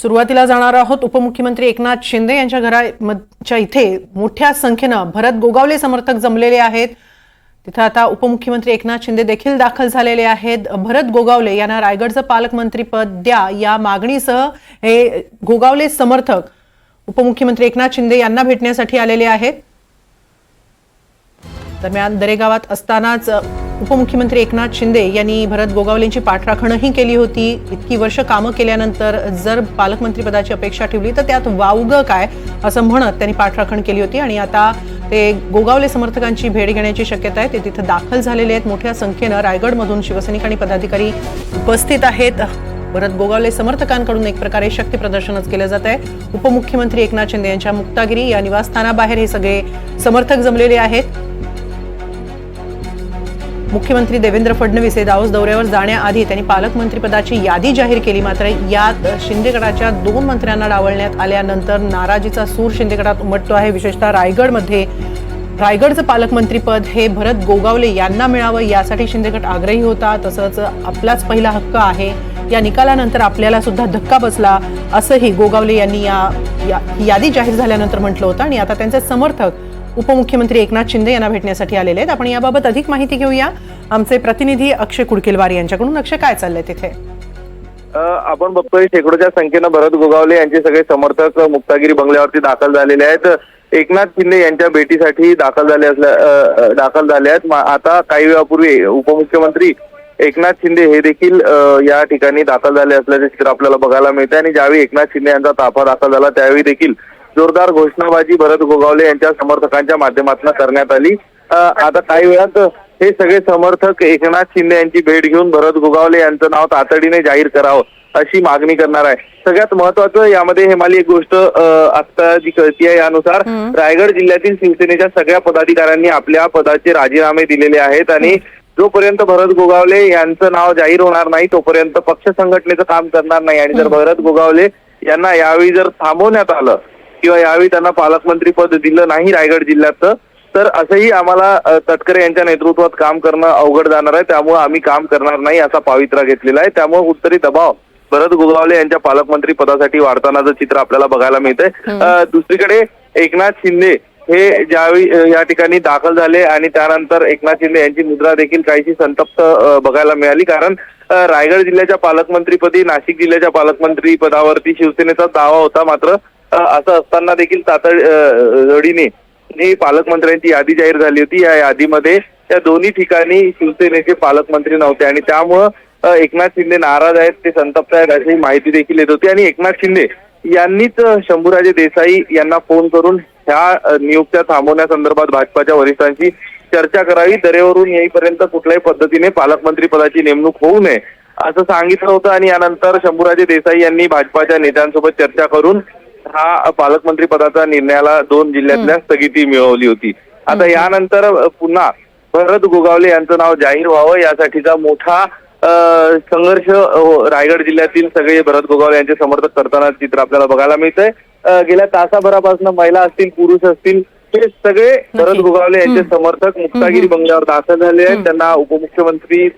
सुरुवातीला जाणार आहोत उपमुख्यमंत्री एकनाथ शिंदे यांच्या घराच्या इथे मोठ्या संख्येनं भरत गोगावले समर्थक जमलेले आहेत. तिथं आता उपमुख्यमंत्री एकनाथ शिंदे देखील दाखल झालेले आहेत. भरत गोगावले यांना रायगडचं पालकमंत्रीपद द्या या मागणीसह हे गोगावले समर्थक उपमुख्यमंत्री एकनाथ शिंदे यांना भेटण्यासाठी आलेले आहेत. दरम्यान दरेगावात असतानाच उपमुख्यमंत्री एकनाथ शिंदे यांनी भरत गोगावलेंची पाठराखणही केली होती. इतकी वर्ष कामं केल्यानंतर जर पालकमंत्रीपदाची अपेक्षा ठेवली तर त्यात वावगं काय असं म्हणत त्यांनी पाठराखण केली होती. आणि आता ते गोगावले समर्थकांची भेट घेण्याची शक्यता आहे. ते तिथं दाखल झालेले आहेत. मोठ्या संख्येनं रायगडमधून शिवसैनिक आणि पदाधिकारी उपस्थित आहेत. भरत गोगावले समर्थकांकडून एक प्रकारे शक्ती प्रदर्शनच केलं जात आहे. उपमुख्यमंत्री एकनाथ शिंदे यांच्या मुक्तागिरी या निवासस्थानाबाहेर हे सगळे समर्थक जमलेले आहेत. मुख्यमंत्री देवेंद्र फडणवीस हे दाऊस दौऱ्यावर जाण्याआधी त्यांनी पालकमंत्रीपदाची यादी जाहीर केली. मात्र यात शिंदे गटाच्या दोन मंत्र्यांना डावलण्यात आल्यानंतर नाराजीचा सूर शिंदे गटात उमटतो आहे. विशेषतः रायगडमध्ये रायगडचं पालकमंत्रीपद हे भरत गोगावले यांना मिळावं यासाठी शिंदे गट आग्रही होता. तसंच आपलाच पहिला हक्क आहे. या निकालानंतर आपल्याला सुद्धा धक्का बसला असंही गोगावले यांनी या या- यादी जाहीर झाल्यानंतर म्हटलं होतं आणि आता त्यांचे समर्थक उपमुख्यमंत्री एकनाथ शिंदे यांना भेटण्यासाठी आलेले आहेत. आपण याबाबत अधिक माहिती घेऊया. आमचे प्रतिनिधी अक्षय कुडकेलवार यांच्याकडून. अक्षय काय चाललंय तिथे? आपण बघतोय शेकडोच्या संख्येनं भरत गोगावले यांचे सगळे समर्थक मुक्तागिरी बंगल्यावरती दाखल झालेले आहेत. एकनाथ शिंदे यांच्या भेटीसाठी दाखल झाले असल्या दाखल झाले आहेत. आता काही वेळापूर्वी उपमुख्यमंत्री एकनाथ शिंदे हे देखील या ठिकाणी दाखल झाले असल्याचे चित्र आपल्याला बघायला मिळते आणि ज्यावेळी एकनाथ शिंदे यांचा ताफा दाखल झाला त्यावेळी देखील जोरदार घोषणाबाजी भरत गोगावले यांच्या समर्थकांच्या माध्यमातून करण्यात आली. आता काही वेळात हे सगळे समर्थक एकनाथ शिंदे यांची भेट घेऊन भरत गोगावले यांचं नाव तातडीने जाहीर करावं अशी मागणी करणार आहे. सगळ्यात महत्वाचं यामध्ये हेमाली एक गोष्ट आता जी कळती आहे यानुसार रायगड जिल्ह्यातील शिवसेनेच्या सगळ्या पदाधिकाऱ्यांनी आपल्या पदाचे राजीनामे दिलेले आहेत आणि जोपर्यंत भरत गोगावले यांचं नाव जाहीर होणार नाही तोपर्यंत पक्ष संघटनेचं काम करणार नाही. आणि जर भरत गोगावले यांना यावेळी जर थांबवण्यात आलं किंवा यावेळी त्यांना पालकमंत्री पद दिलं नाही रायगड जिल्ह्याचं तर असंही आम्हाला तटकरे यांच्या नेतृत्वात काम करणं अवघड जाणार आहे. त्यामुळे आम्ही काम करणार नाही असा पावित्रा घेतलेला आहे. त्यामुळे उत्तरी दबाव भरत गोगावले यांच्या पालकमंत्री पदासाठी वाढतानाचं चित्र आपल्याला बघायला मिळतंय. दुसरीकडे एकनाथ शिंदे हे ज्यावेळी या ठिकाणी दाखल झाले आणि त्यानंतर एकनाथ शिंदे यांची मुद्रा देखील काहीशी संतप्त बघायला मिळाली. कारण रायगड जिल्ह्याच्या पालकमंत्रीपदी नाशिक जिल्ह्याच्या पालकमंत्री पदावरती शिवसेनेचा दावा होता मात्र असं असताना देखील तातडीने पालकमंत्र्यांची यादी जाहीर झाली होती. या यादीमध्ये त्या दोन्ही ठिकाणी शिवसेनेचे पालकमंत्री नव्हते आणि त्यामुळं एकनाथ शिंदे नाराज आहेत ते संतप्त आहेत अशी माहिती देखील येत होती. आणि एकनाथ शिंदे यांनीच शंभूराजे देसाई यांना फोन करून ह्या नियुक्त्या थांबवण्यासंदर्भात भाजपाच्या वरिष्ठांशी चर्चा करावी. दरेवरून येईपर्यंत कुठल्याही पद्धतीने पालकमंत्री पदाची नेमणूक होऊ नये असं सांगितलं होतं. आणि यानंतर शंभूराजे देसाई यांनी भाजपाच्या नेत्यांसोबत चर्चा करून हा पालकमंत्री पदाचा निर्णयाला दोन जिल्ह्यातल्या स्थगिती मिळवली होती. आता यानंतर पुन्हा भरत गोगावले यांचं नाव जाहीर व्हावं यासाठीचा मोठा संघर्ष अ, रायगड जिल्ह्यातील सगळे भरत गोगावले यांचे समर्थक करताना चित्र आपल्याला बघायला मिळतंय. गेल्या तासाभरापासून महिला असतील पुरुष असतील हे सगळे भरत गोगावले यांचे समर्थक मुक्तागिरी बंगल्यावर दाखल झाले आहेत. त्यांना उपमुख्यमंत्री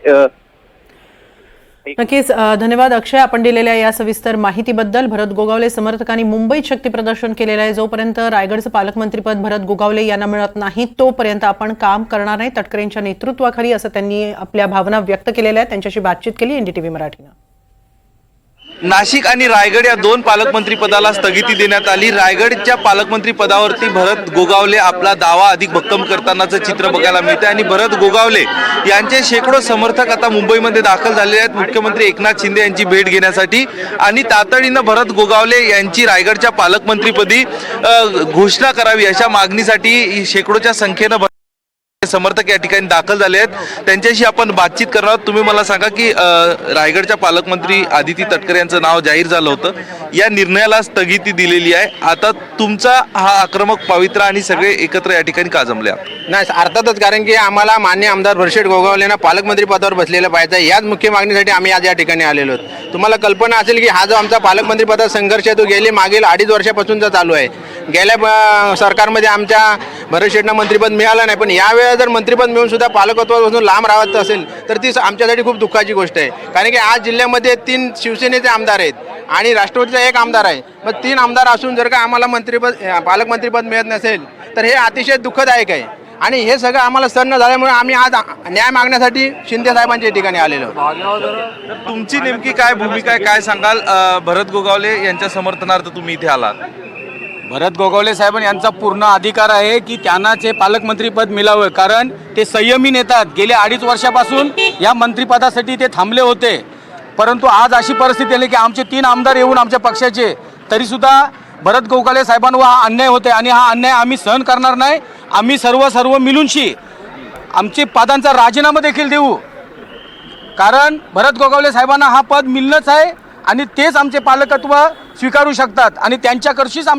नक्कीच धन्यवाद अक्षय. आपण दिलेल्या या सविस्तर माहितीबद्दल भरत गोगावले समर्थकांनी मुंबईत शक्ती प्रदर्शन केलेलं आहे. जोपर्यंत रायगडचं पालकमंत्रीपद भरत गोगावले यांना मिळत नाही तोपर्यंत आपण काम करणार नाही. तटकरेंच्या नेतृत्वाखाली असं त्यांनी आपल्या भावना व्यक्त केलेल्या आहेत. त्यांच्याशी बातचीत केली एनडीटीव्ही मराठीनं. नाशिक आणि रायगड या दोन पालकमंत्री पदाला स्थगिती देण्यात आली. रायगडच्या पालकमंत्री पदावरती भरत गोगावले आपला दावा अधिक भक्कम करतानाचं चित्र बघायला मिळते आणि भरत गोगावले यांचे शेकडो समर्थक आता मुंबईमध्ये दाखल झालेले आहेत. मुख्यमंत्री एकनाथ शिंदे यांची भेट घेण्यासाठी आणि तातडीनं भरत गोगावले यांची रायगडच्या पालकमंत्रीपदी घोषणा करावी अशा मागणीसाठी शेकडोच्या संख्येनं भर- समर्थक या ठिकाणी दाखल झाले आहेत. त्यांच्याशी आपण बातचीत करणार आहोत. तुम्ही मला सांगा की रायगडच्या पालकमंत्री आदिती तटकरे यांचं नाव जाहीर झालं होतं. या निर्णयाला स्थगिती दिलेली आहे. आता तुमचा हा आक्रमक पवित्रा आणि सगळे एकत्र या ठिकाणी का जमले? नाही अर्थातच कारण की आम्हाला मान्य आमदार भरशेट गोगावलेंना पालकमंत्री पदावर बसलेलं पाहिजे याच मुख्य मागणीसाठी आम्ही आज या ठिकाणी आलेलो आहोत. तुम्हाला कल्पना असेल की हा जो आमचा पालकमंत्री पदाचा संघर्ष आहे तो गेले मागील अडीच वर्षापासूनचा चालू आहे. गेल्या ब- सरकारमध्ये आमच्या भरत शेटना मंत्रिपद मिळालं नाही पण यावेळेला जर मंत्रिपद मिळून सुद्धा पालकत्वापासून लांब राहत असेल तर ती आमच्यासाठी खूप दुःखाची गोष्ट आहे. कारण की आज जिल्ह्यामध्ये तीन शिवसेनेचे आमदार आहेत आणि राष्ट्रवादीचा एक आमदार आहे. मग तीन आमदार असून जर का आम्हाला मंत्रिपद अ, पालकमंत्रीपद मिळत नसेल तर हे अतिशय दुःखदायक आहे. आणि हे सगळं आम्हाला सण न झाल्यामुळे आम्ही आज आ- न्याय मागण्यासाठी शिंदे साहेबांच्या ठिकाणी आलेलो आहोत. तुमची नेमकी काय भूमिका आहे? काय सांगाल? अ, भरत गोगावले यांच्या समर्थनार्थ तुम्ही इथे आलात. भरत गोगावले साहेब यांचा पूर्ण अधिकार आहे की त्यांना ते पालकमंत्रीपद मिळावं. कारण ते संयमी नेतात. गेल्या अडीच वर्षापासून या मंत्रिपदासाठी ते थांबले होते. परंतु आज अशी परिस्थिती आली की आमचे तीन आमदार येऊन आमच्या पक्षाचे तरीसुद्धा भरत गोगावले साहेबांवर हा अन्याय होते आणि हा अन्याय आम्ही सहन करणार नाही. आम्ही सर्व सर्व मिळूनशी आमचे पदांचा राजीनामा देखील देऊ. कारण भरत गोगावले साहेबांना हा पद मिळणंच आहे आणि तेच आमचे पालकत्व स्वीकारू शकतात आणि त्यांच्याकडशीच आम